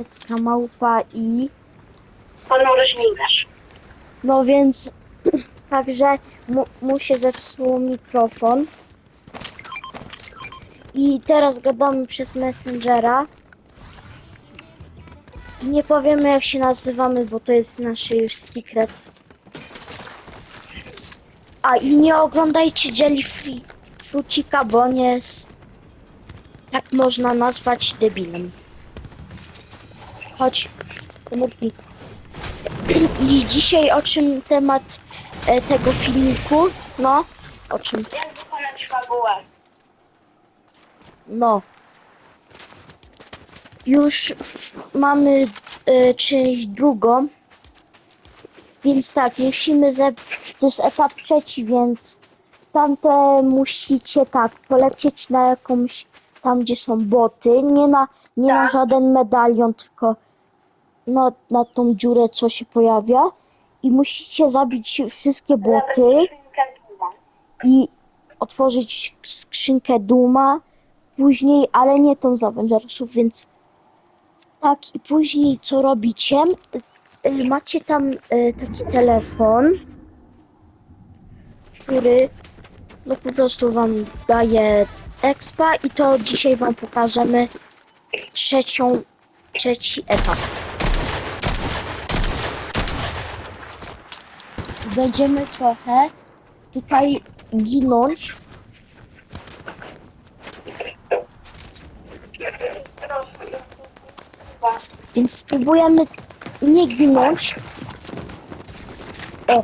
Niemiecka małpa i Pan urośnikarz. no więc także mu, mu się zepsuł mikrofon i teraz gadamy przez Messengera i nie powiemy jak się nazywamy, bo to jest nasze już secret. A i nie oglądajcie Jellyfree Frucika, bo on jest tak można nazwać debilem. Chodź, komórki. I dzisiaj o czym temat e, tego filmiku? No, o czym? Jak wykonać fabułę? No. Już mamy e, część drugą. Więc tak, musimy ze... To jest etap trzeci, więc tamte musicie tak polecieć na jakąś tam gdzie są boty. Nie na, nie na Tak. żaden medalion, tylko na, na tą dziurę co się pojawia. I musicie zabić wszystkie duma. i otworzyć skrzynkę Duma później, ale nie tą z Avengersów, więc tak i później co robicie? Z, y, macie tam y, taki telefon, który no po prostu wam daje expa i to dzisiaj wam pokażemy trzecią, trzeci etap. Będziemy trochę tutaj ginąć. Więc spróbujemy nie ginąć. O.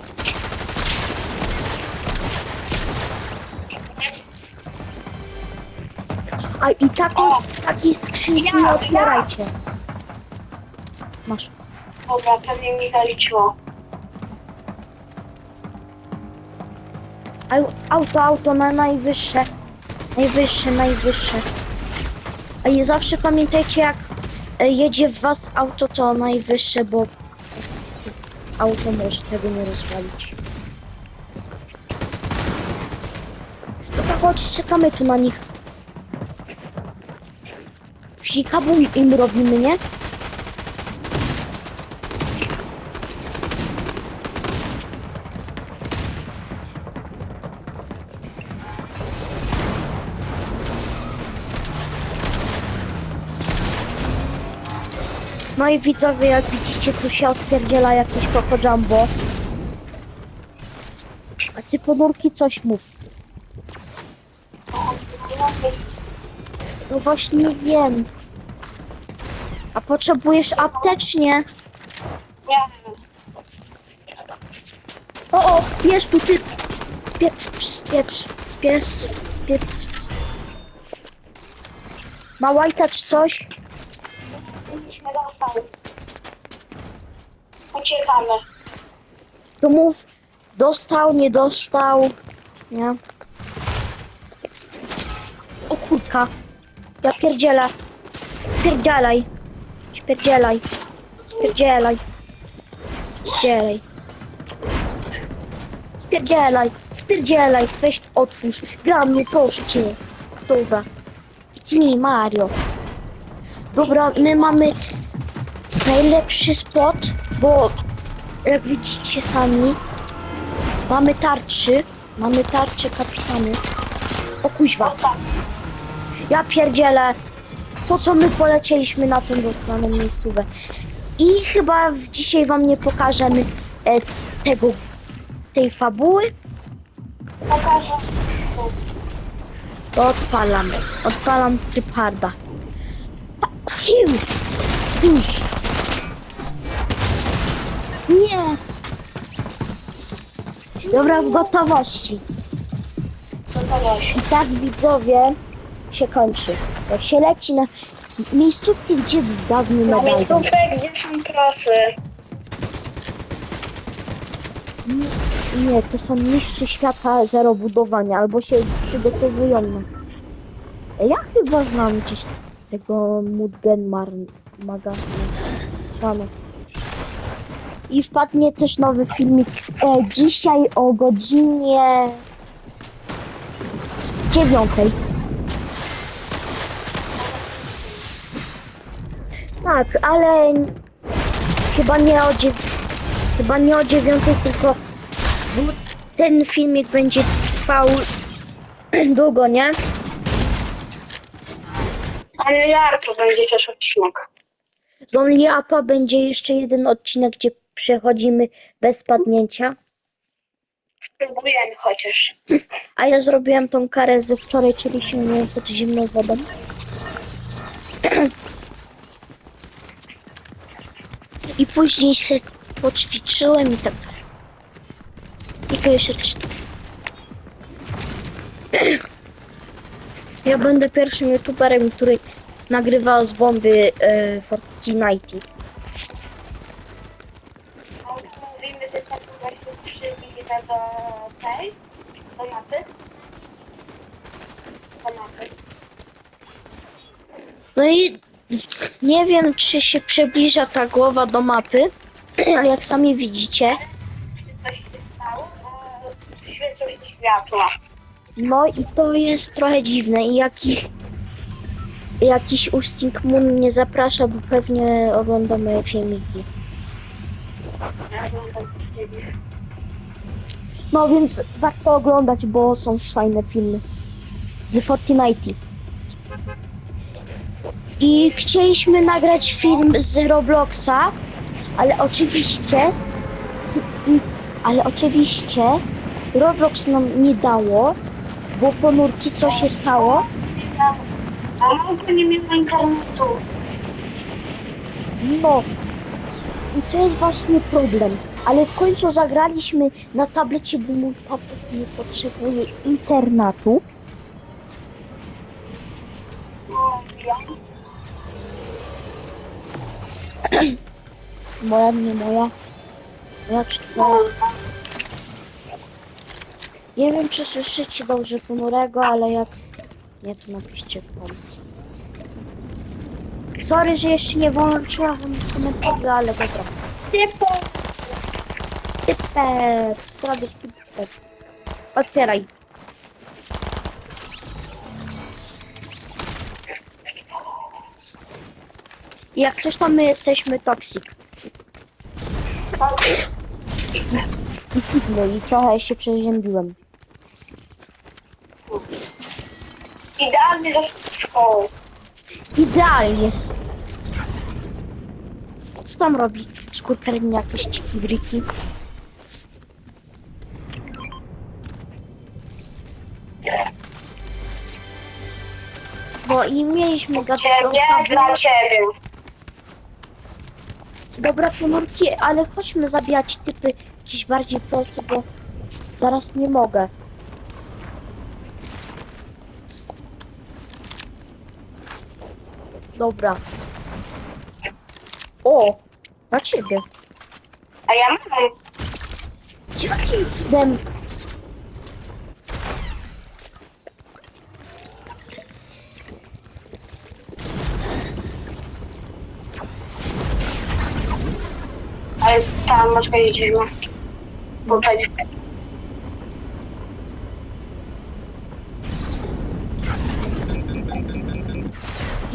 A i taką, takiej skrzynki nie otwierajcie. Masz. Dobra, pewnie mi zaliczyło. Auto, auto na najwyższe. Najwyższe, najwyższe. A i zawsze pamiętajcie, jak e, jedzie w was auto, to najwyższe, bo auto może tego nie rozwalić. Dobra, chodź, czekamy tu na nich. Psikabum im robimy, nie? No i widzowie, jak widzicie, tu się odpierdziela jakieś Coco Jumbo. A ty ponurki coś mów. No właśnie nie wiem. A potrzebujesz aptecznie. Nie, O, o, jest tu ty. Spieprz, spieprz, spieprz, spieprz. Ma łajtać coś? Nie dostał. Uciekamy. To mów, dostał, nie dostał, nie? O kurka, ja pierdzielę, spierdzielaj, spierdzielaj, spierdzielaj, spierdzielaj, spierdzielaj, spierdzielaj, weź otwórz, dla mnie, proszę cię, dobra, it's me, Mario. Dobra, my mamy najlepszy spot, bo jak widzicie sami, mamy tarczy, mamy tarcze kapitany. O kuźwa, ja pierdzielę, po co my polecieliśmy na tą znaną miejscówę. I chyba dzisiaj wam nie pokażemy e, tego, tej fabuły, pokażę. odpalamy. Odpalam tryb. Już. Nie! Dobra, w gotowości. Gotowość. I tak widzowie się kończy. Jak się leci na miejscówki, gdzie dawny Na medal. miejscówkę, gdzie są trasy. Nie, to są mistrzy świata zero budowania, albo się przygotowują na... Ja chyba znam gdzieś tego Mudgenmar magazynu. Słano. I wpadnie też nowy filmik e, dzisiaj o godzinie dziewiątej. Tak, ale chyba nie o chyba nie o dziewiątej, tylko ten filmik będzie trwał długo, nie? Ale jak to będzie też odcinek? Z Only Upa będzie jeszcze jeden odcinek, gdzie przechodzimy bez padnięcia. Spróbujemy chociaż. A ja zrobiłem tą karę ze wczoraj, czyli się pod zimną wodą. I później się poćwiczyłem i tak. I tu jeszcze coś Ja będę pierwszym youtuberem, który nagrywał z bomby e, Fortnite. Mówimy, że do tej, do mapy. Do mapy. No i nie wiem, czy się przybliża ta głowa do mapy, ale jak sami widzicie, Czy coś się stało? Bo świecą się światła. No i to jest trochę dziwne i jakiś jakiś Usting Moon mnie zaprasza, bo pewnie ogląda moje filmiki. Ja oglądam ciebie. No więc warto oglądać, bo są fajne filmy. The Fortnite. I chcieliśmy nagrać film z Robloxa, ale oczywiście, ale oczywiście Roblox nam nie dało, bo ponurki co się stało? A nie miała internetu. No. I to jest właśnie problem. Ale w końcu zagraliśmy na tablecie, bo mój tablet nie potrzebuje internetu. No, ja. Moja, nie moja. Moja twoja? Nie wiem, czy słyszycie dobrze ponurego, ale jak nie, to napiszcie w komentarzu. Sorry, że jeszcze nie włączyłam wam komentarzy, ale dobra. Typo. Typek, zrobię typek. Otwieraj. Jak coś tam my jesteśmy toxic. I Sigmy i trochę się przeziębiłem. Idealnie ze szkoły. Idealnie. Co tam robi? Skurkarnie jakieś ciki briki. Bo i mieliśmy gadać Ciebie dla ciebie. Dobra ponurki, ale chodźmy zabijać typy gdzieś bardziej w Polsce, bo zaraz nie mogę. Dobra. O! Na ciebie. A ja mam. Jakim cudem? Ale tam masz jedziemy. Bo będzie.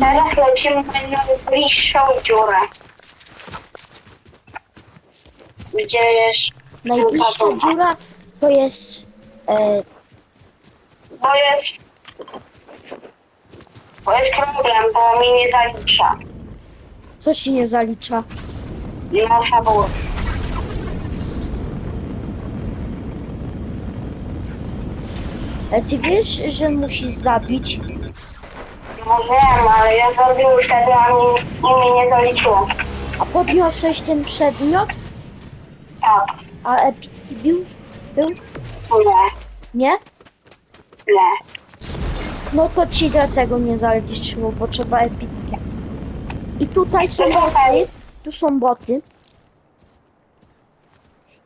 Teraz lecimy na najbliższą dziurę. Gdzie jest... Najbliższa dziura to jest... E, Bo jest... Bo jest problem, bo mi nie zalicza. co ci nie zalicza? Nie można było. E, ty wiesz, że musisz zabić? No wiem, ale ja zrobiłem już wtedy, a mi, i mi nie zaliczyło. A podniosłeś ten przedmiot? Tak. A epicki bił? Był? Nie. Nie? Nie. No to ci dlatego nie zaliczyło, bo trzeba epickie. I tutaj są boty. Tu są boty.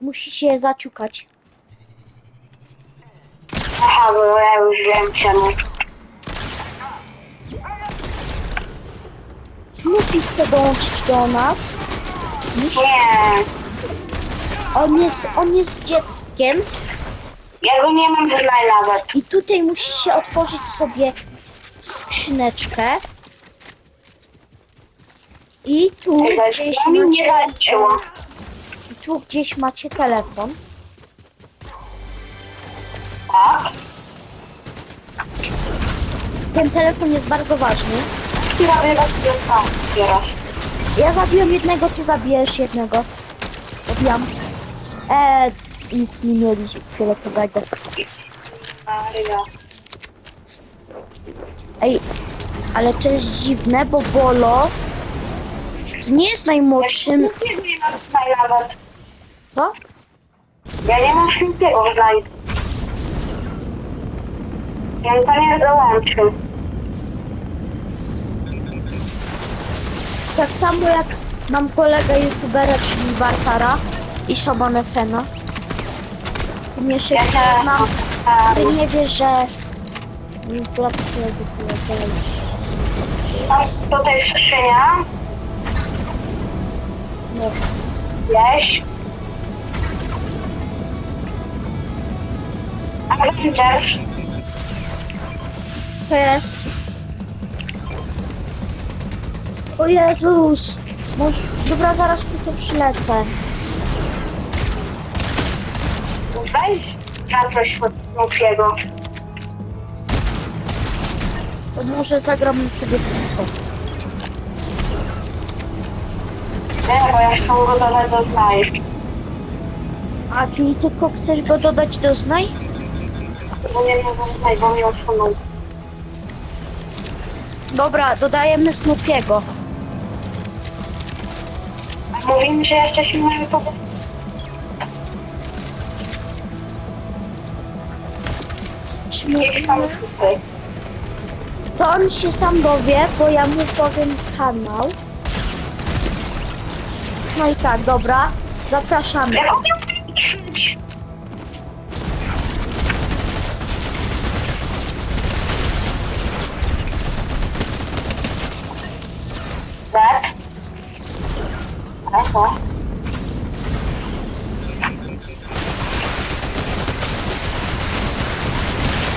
Musicie je zaciukać. Aha, bo ja już wiem czemu. Snoopy chce dołączyć do nas. Nie. On jest, on jest dzieckiem Ja go nie mam nawet. i tutaj musicie otworzyć sobie skrzyneczkę. I tu gdzieś to mi nie macie, zaliczyło. i tu gdzieś macie telefon. Tak. Ten telefon jest bardzo ważny. Was teraz. Ja zabiłem jednego, ty zabijesz jednego. Zabijam. Eee, nic nie mieli fioletowego. Maria. Ej, ale to jest dziwne, bo Bolo nie jest najmłodszym. Śmietniego nie mam znaj nawet. Co? Ja nie mam śmietniego znaj. Ja to nie dołączył. Tak samo jak mam kolegę youtubera, czyli Bartara i Shoban Fena. Ja mam. A, Ty nie wiesz, że wypływa. Tam tutaj skrzynia. Nie. Gdzieś. Avengers. To jest. O Jezus! Może... Dobra, zaraz tu to przylecę. Weź zaproś. To może zagramy sobie tylko. Nie, bo ja chcę go dodać do znaj. A, czyli tylko chcesz go dodać do znaj? Bo nie mogę znaj, bo mnie usunął. Dobra, dodajemy Snoopiego. Mówimy, że jesteśmy na YouTube. Niech tutaj. To on się sam dowie, bo ja mu powiem kanał. No i tak, dobra. Zapraszamy. Jak on miał?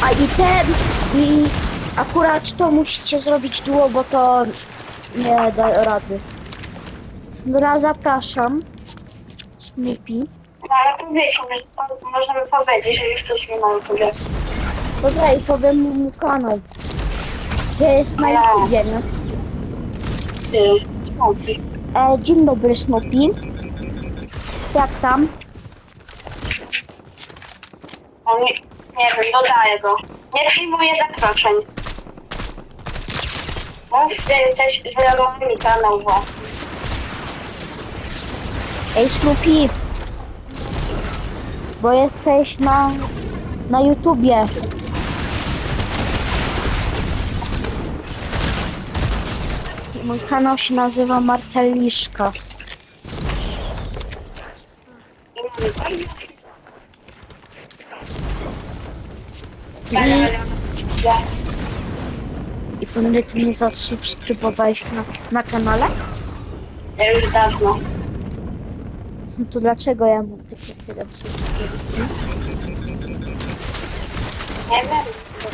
A i ten, i akurat to musicie zrobić długo, bo to nie da rady. Dobra, zapraszam. Snoopy. No ale to wiecie, mo- można by powiedzieć, że jesteśmy na YouTube. Dobra, i powiem mu kanał. Gdzie jest na Ja. YouTubie, nie? E, dzień dobry, Snoopy. Jak tam? Nie, nie wiem, dodaję go. Nie przyjmuję zaproszeń. Mów, że jesteś wyrobowany kanał, bo Ej, Snoopy. Bo jesteś na, na YouTubie. Mój kanał się nazywa Marceliszka. I, i pewnie ty mnie zasubskrybowałeś na, na kanale? ja już dawno. No to dlaczego ja mam takie tyle subskrypcji? Nie wiem,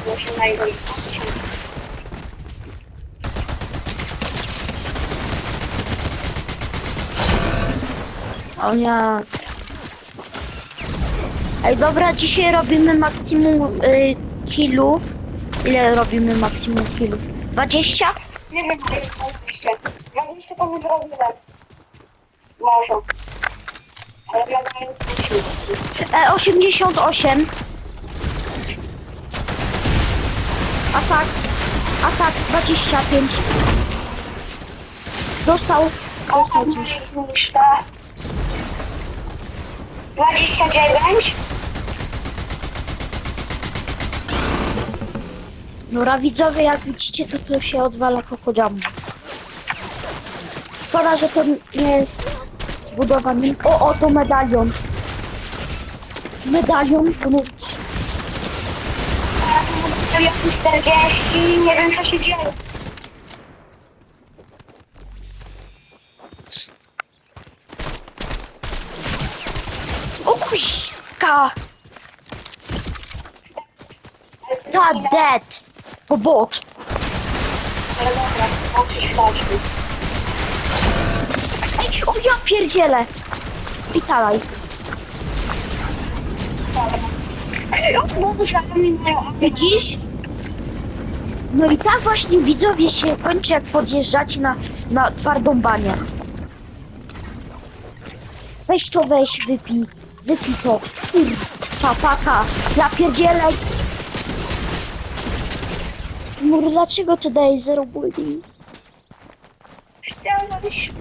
bo się na jego O nie. Ej, dobra, dzisiaj robimy maksimum y, killów. Ile robimy maksimum killów? 20? Nie wiem, gdzie jest oczywiście. Ja jeszcze to nie zrobiłem. Może. Ale ja nie E, 88. Atak. Atak 25. Dostał. Dostał coś. 29? Dobra, widzowie, jak widzicie, to tu się odwala kokodziam. Szkoda, że to nie jest zbudowany. O, o, to medalion. Medalion, To jest 40, nie wiem co się dzieje. Dead! To bot. Ale dobra, mam coś ważny. ja pierdzielę! Spitalaj. O. Widzisz? No i tak właśnie widzowie się kończy, jak podjeżdżacie na, na twardą banię. Weź to weź, wypij. Wypij to. Kurwa, paka. Ja pierdzielę. No dlaczego ty dajesz zero bulli? Chciałeś.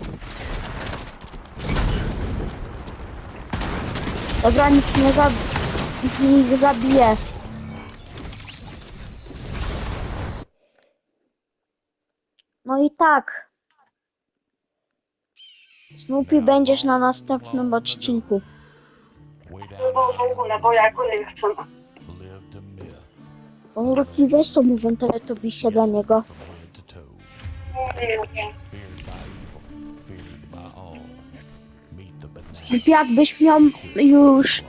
Dobra, nikt nie, zab nikt nie zabije. No i tak. Snoopy będziesz na następnym odcinku. Było w ogóle, bo ja go nie chcę. Snoopy weź co mówią teletobisie dla niego. jakbyś miał już...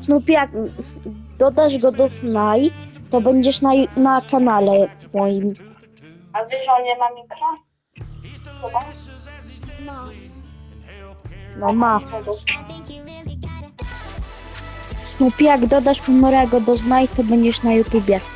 Snoopy jak dodasz go do Snaj, to będziesz na, na kanale moim. A wiesz, on nie ma mikra? Chyba? No ma. No Snoopy jak dodasz Honorego do Snaj, to będziesz na YouTubie. Stop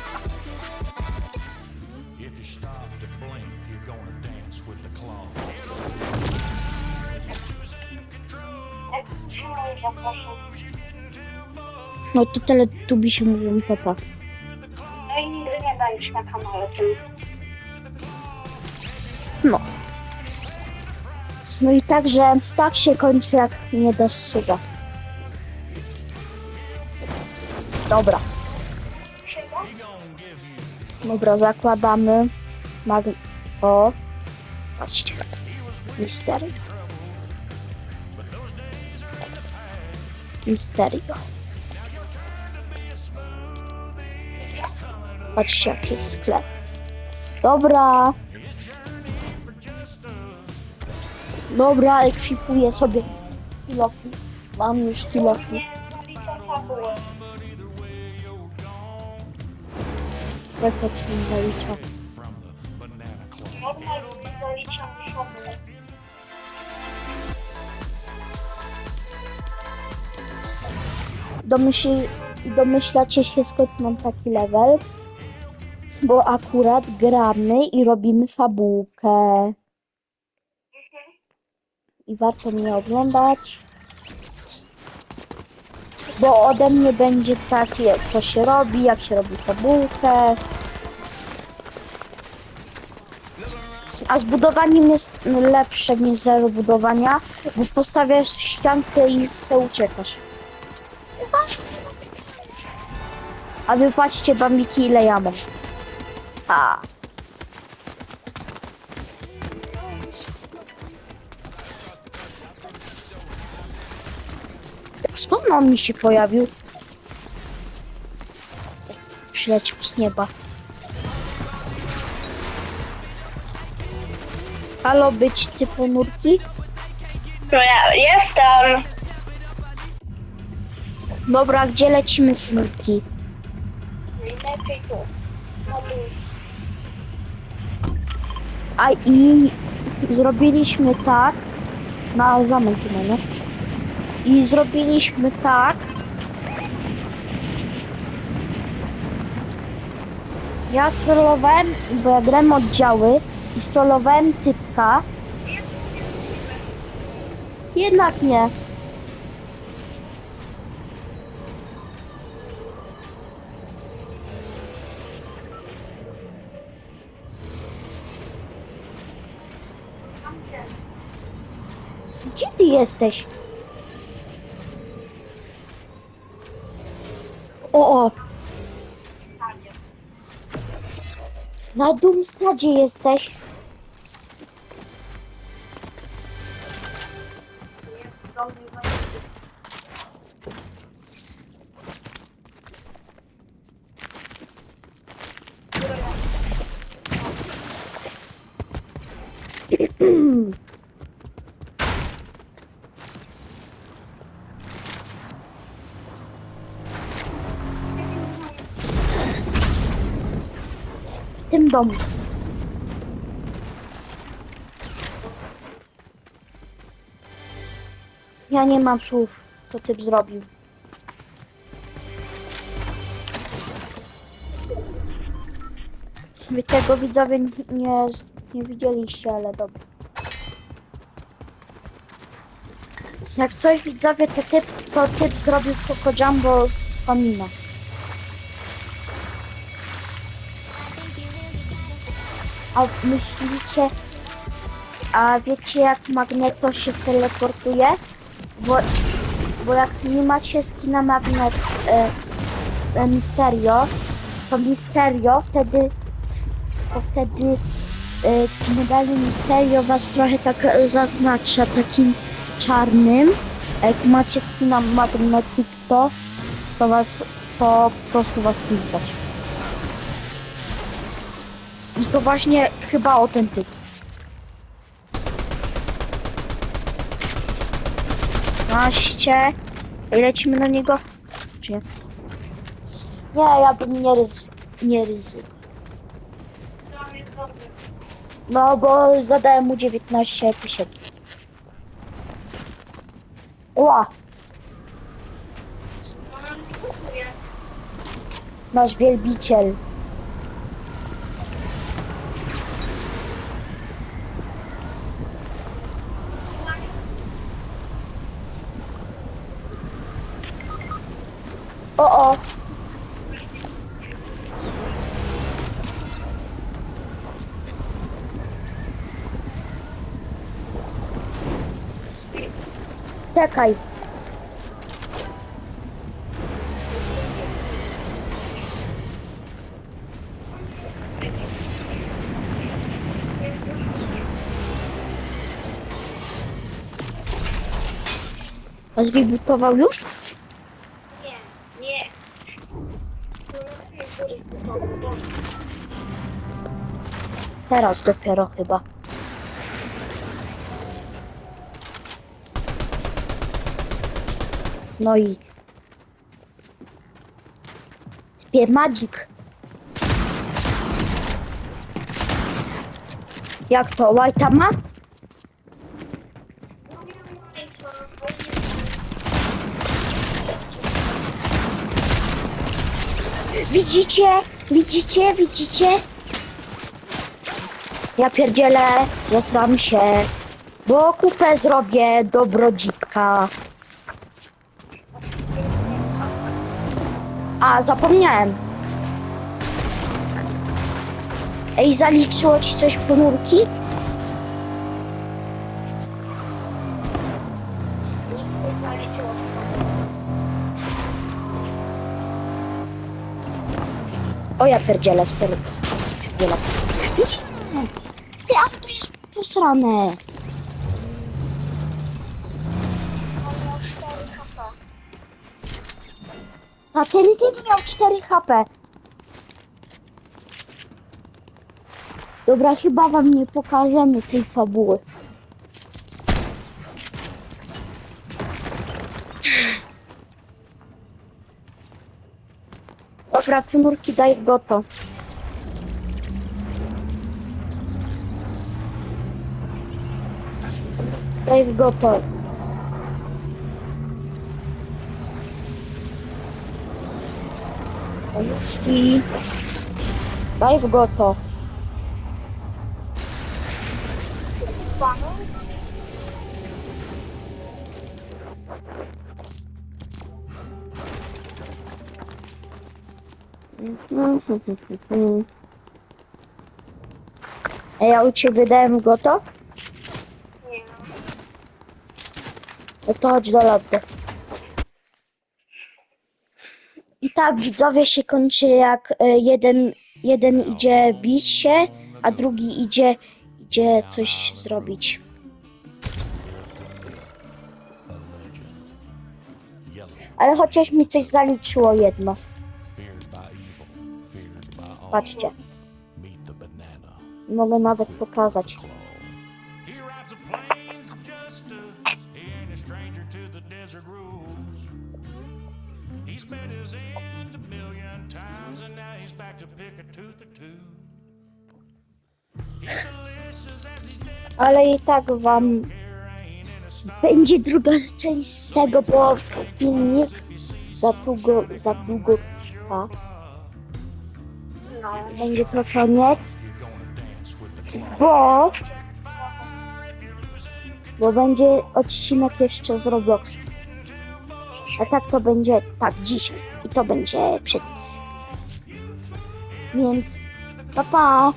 to. Jak to się. No mówią papa. No i nigdy nie będziesz na kanale tym. No. No i także tak się kończy, jak nie dasz suba. Dobra. Dobra, zakładamy. Mag... O. Patrzcie. Mistery. Misterio. Patrzcie, jaki jest sklep. Dobra. Dobra, ekwipuję sobie kilofy. Mam już kilofy. Fabułę. Domyśl, domyślacie się skąd mam taki level? Bo akurat gramy i robimy fabułkę. I warto mnie oglądać. Bo ode mnie będzie tak, jak to się robi, jak się robi fabułkę. A z budowaniem jest lepsze niż zero budowania, bo postawiasz ściankę i se uciekasz. A wy patrzcie bambiki ile ja mam. A. Skąd on mi się pojawił? Przyleciał z nieba. Halo, być ty ponurki? No ja jestem. Dobra, gdzie lecimy smurki? Lepiej tu. No. A i zrobiliśmy tak na zamek tu mamy. I zrobiliśmy tak. Ja strollowałem, bo ja grałem oddziały i strollowałem typka. Jednak nie. Gdzie ty jesteś? Na Doomstadzie jesteś. tym domu. Ja nie mam słów, co typ zrobił. Wy tego widzowie nie, nie widzieliście, ale dobra. Jak coś widzowie, to typ, to typ zrobił Coco Jumbo z komina. A myślicie, a wiecie jak Magneto się teleportuje? Bo, bo jak nie macie skina Magnet e, e, Misterio, to Misterio wtedy to wtedy e, medalion Misterio was trochę tak zaznacza takim czarnym. Jak macie skina Magnetic to, to was to po prostu was widać. I to właśnie chyba o ten typ. 12. I lecimy na niego? Czy nie? Nie, ja bym nie, ryzy nie dobry. No, bo zadałem mu 19 tysięcy. Ła, nasz wielbiciel. O, o. Czekaj. Zrebootował już? Teraz dopiero chyba. No i... Spear Magic. Jak to? White'a ma? Widzicie? Widzicie? Widzicie? Ja pierdzielę, zesram się, bo kupę zrobię dobrodzitka. A, zapomniałem. Ej, zaliczyło ci coś ponurki? O, ja pierdzielę, spier... spierdzielę. A to jest posrane. Miał 4 HP. A ten typ miał 4 HP. Dobra, chyba wam nie pokażemy tej fabuły. Dobra, ponurki daj go to. Daj go to. Polski. Daj w go to. Panu? A ja u ciebie dałem go to? Nie no. No to chodź do lobby. I tak widzowie się kończy jak e, jeden, jeden idzie bić się, a drugi idzie, idzie coś zrobić. Ale chociaż mi coś zaliczyło jedno. Patrzcie, mogę nawet pokazać. His end a million times, and now he's back to pick a tooth or two. He's delicious as he's dead. Ale i tak wam będzie druga część z tego, bo filmik za długo, za długo trwa. No. Będzie to koniec, bo, bo będzie odcinek jeszcze z Roblox. A tak to będzie, tak, dzisiaj. I to będzie przed. Więc, pa pa!